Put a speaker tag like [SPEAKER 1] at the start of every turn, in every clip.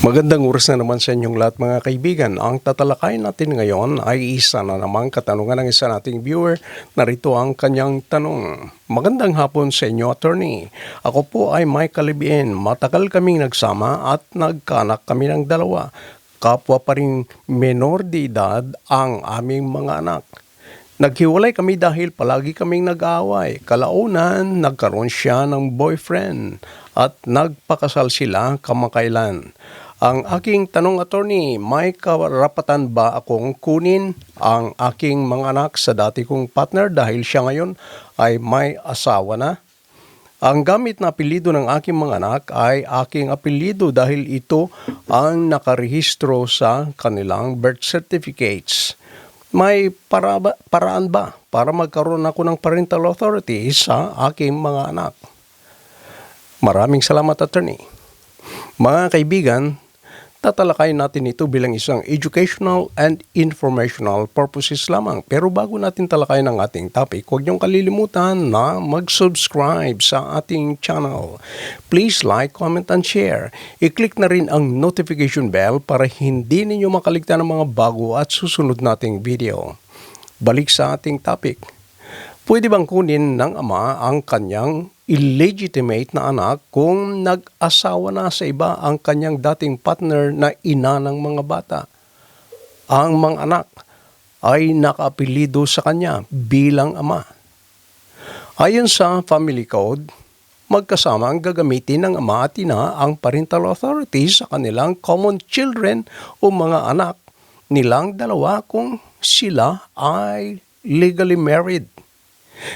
[SPEAKER 1] Magandang oras na naman sa inyong lahat mga kaibigan. Ang tatalakayin natin ngayon ay isa na namang katanungan ng isa nating viewer. Narito ang kanyang tanong. Magandang hapon sa inyo, attorney. Ako po ay Michael Libien. Matagal kaming nagsama at nagkanak kami ng dalawa. Kapwa pa rin menor de edad ang aming mga anak. Naghiwalay kami dahil palagi kaming nag-aaway. Kalaunan, nagkaroon siya ng boyfriend at nagpakasal sila kamakailan. Ang aking tanong attorney, may karapatan ba akong kunin ang aking mga anak sa dati kong partner dahil siya ngayon ay may asawa na? Ang gamit na apelido ng aking mga anak ay aking apelido dahil ito ang nakarehistro sa kanilang birth certificates. May para ba- paraan ba para magkaroon ako ng parental authority sa aking mga anak? Maraming salamat, attorney. Mga kaibigan, tatalakayin natin ito bilang isang educational and informational purposes lamang. Pero bago natin talakayin ang ating topic, huwag niyong kalilimutan na mag-subscribe sa ating channel. Please like, comment, and share. I-click na rin ang notification bell para hindi ninyo makaligtan ng mga bago at susunod nating video. Balik sa ating topic. Pwede bang kunin ng ama ang kanyang illegitimate na anak kung nag-asawa na sa iba ang kanyang dating partner na ina ng mga bata? Ang mga anak ay nakaapelido sa kanya bilang ama. Ayon sa family code, magkasama ang gagamitin ng ama at ina ang parental authority sa kanilang common children o mga anak nilang dalawa kung sila ay legally married.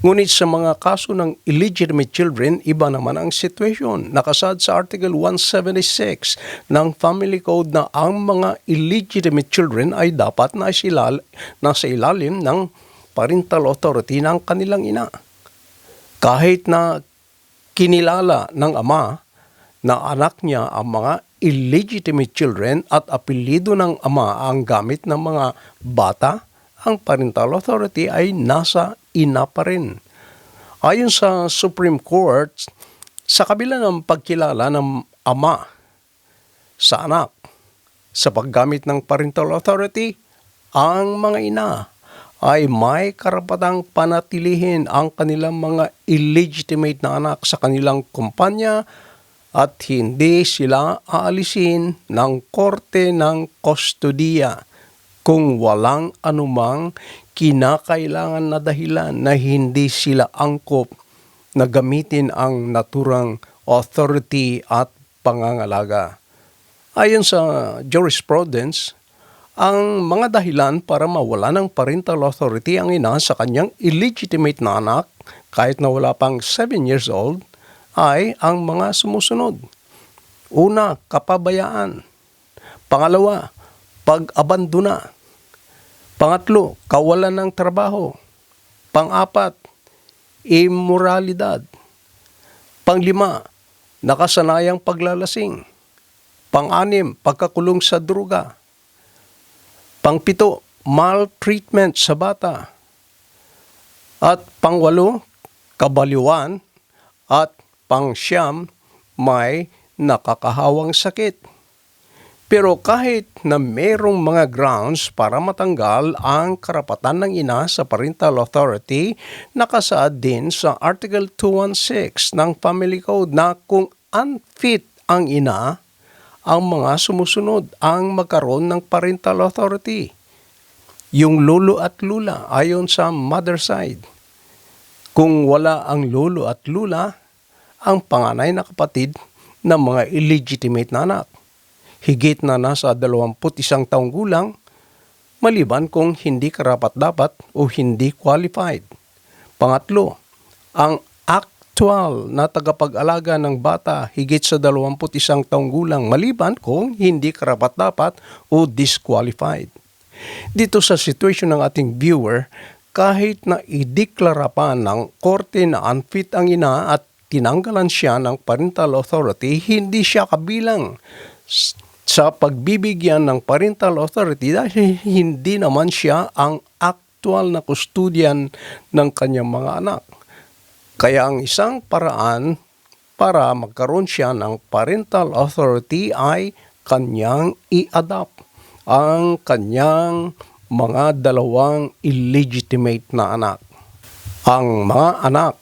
[SPEAKER 1] Ngunit sa mga kaso ng illegitimate children, iba naman ang situation. Nakasad sa Article 176 ng Family Code na ang mga illegitimate children ay dapat na silal, nasa ilalim ng parental authority ng kanilang ina. Kahit na kinilala ng ama na anak niya ang mga illegitimate children at apelido ng ama ang gamit ng mga bata, ang parental authority ay nasa ina pa rin. Ayon sa Supreme Court, sa kabila ng pagkilala ng ama sa anak sa paggamit ng parental authority, ang mga ina ay may karapatang panatilihin ang kanilang mga illegitimate na anak sa kanilang kumpanya at hindi sila aalisin ng korte ng kustodiya kung walang anumang kinakailangan na dahilan na hindi sila angkop na gamitin ang naturang authority at pangangalaga. Ayon sa jurisprudence, ang mga dahilan para mawala ng parental authority ang ina sa kanyang illegitimate na anak kahit na wala pang 7 years old ay ang mga sumusunod. Una, kapabayaan. Pangalawa, pag-abandona. Pangatlo, kawalan ng trabaho. Pang-apat, immoralidad. Panglima, nakasanayang paglalasing. Pang-anim, pagkakulong sa druga. Pangpito, maltreatment sa bata. At pangwalo, kabaliwan. At pangsyam, may nakakahawang sakit. Pero kahit na mayroong mga grounds para matanggal ang karapatan ng ina sa parental authority, nakasaad din sa Article 216 ng Family Code na kung unfit ang ina, ang mga sumusunod ang magkaroon ng parental authority. Yung lolo at lula ayon sa mother side. Kung wala ang lolo at lula, ang panganay na kapatid ng mga illegitimate na anak higit na nasa 21 taong gulang, maliban kung hindi karapat-dapat o hindi qualified. Pangatlo, ang actual na tagapag-alaga ng bata higit sa 21 taong gulang maliban kung hindi karapat-dapat o disqualified. Dito sa situation ng ating viewer, kahit na ideklara pa ng korte na unfit ang ina at tinanggalan siya ng parental authority, hindi siya kabilang sa pagbibigyan ng parental authority dahil hindi naman siya ang actual na custodian ng kanyang mga anak. Kaya ang isang paraan para magkaroon siya ng parental authority ay kanyang i-adopt ang kanyang mga dalawang illegitimate na anak. Ang mga anak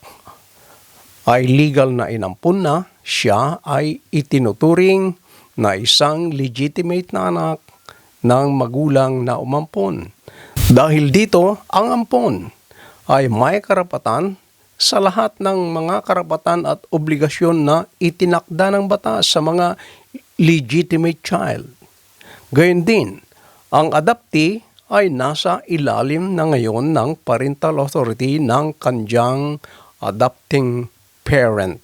[SPEAKER 1] ay legal na inampun na, siya ay itinuturing na isang legitimate na anak ng magulang na umampon. Dahil dito, ang ampon ay may karapatan sa lahat ng mga karapatan at obligasyon na itinakda ng batas sa mga legitimate child. Gayun din, ang adoptee ay nasa ilalim na ngayon ng parental authority ng kanjang adopting parent.